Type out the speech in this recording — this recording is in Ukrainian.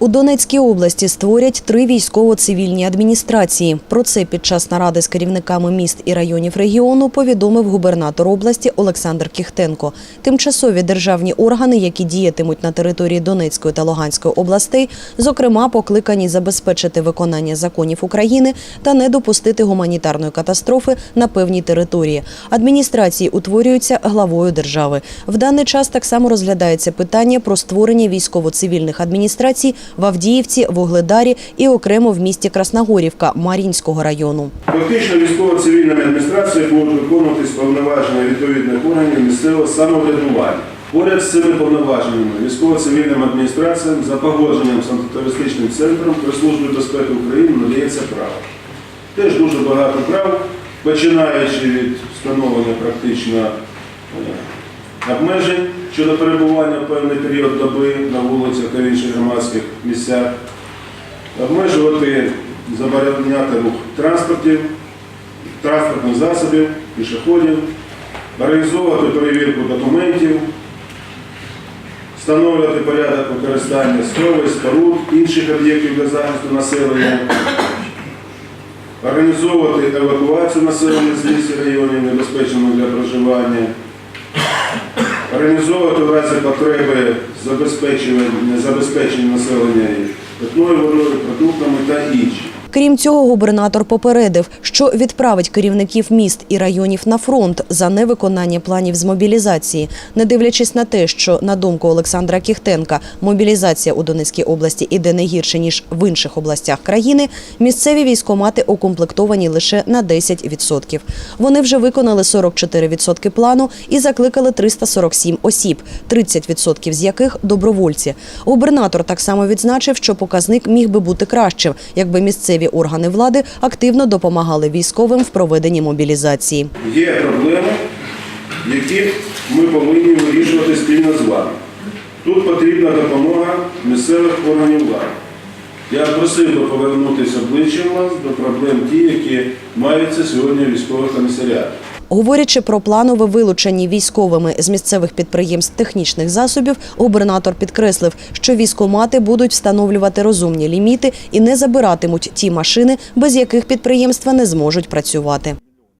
У Донецькій області створять три військово-цивільні адміністрації. Про це під час наради з керівниками міст і районів регіону повідомив губернатор області Олександр Кіхтенко. Тимчасові державні органи, які діятимуть на території Донецької та Луганської областей, зокрема покликані забезпечити виконання законів України та не допустити гуманітарної катастрофи на певній території. Адміністрації утворюються главою держави. В даний час так само розглядається питання про створення військово-цивільних адміністрацій в Авдіївці, Вугледарі і окремо в місті Красногорівка Мар'їнського району. Фактично військово-цивільними адміністраціями будуть виконуватись повноваження відповідних органів місцевого самоврядування. Поряд з цими повноваженнями військово-цивільним адміністраціям за погодженням з антитерористичним центром при службі безпеки України надається право. Теж дуже багато прав, починаючи від встановлення практично е, обмежень щодо перебування в певний період доби на вулицях та в інших громадських місцях, обмежувати, забороняти рух транспортів, транспортних засобів, пішоходів, організовувати перевірку документів, встановлювати порядок використання сховищ, споруд, інших об'єктів для захисту населення, організовувати евакуацію населення з місць районів небезпечних для проживання, організовувати в разі потреби забезпечення, населення питною водою, продуктами та інші. Крім цього, губернатор попередив, що відправить керівників міст і районів на фронт за невиконання планів з мобілізації, не дивлячись на те, що на думку Олександра Кіхтенка мобілізація у Донецькій області іде не гірше ніж в інших областях країни. Місцеві військомати укомплектовані лише на 10%. Вони вже виконали 44% плану і закликали 347 осіб, 30% з яких добровольці. Губернатор так само відзначив, що показник міг би бути кращим, якби місцеві органи влади активно допомагали військовим в проведенні мобілізації. Є проблеми, які ми повинні вирішувати спільно з вами. Тут потрібна допомога місцевих органів влади. Я просив би повернутися обличчям вас до проблем ті, які маються сьогодні військових комісаріатах. Говорячи про планове вилучення військовими з місцевих підприємств технічних засобів, губернатор підкреслив, що військомати будуть встановлювати розумні ліміти і не забиратимуть ті машини, без яких підприємства не зможуть працювати.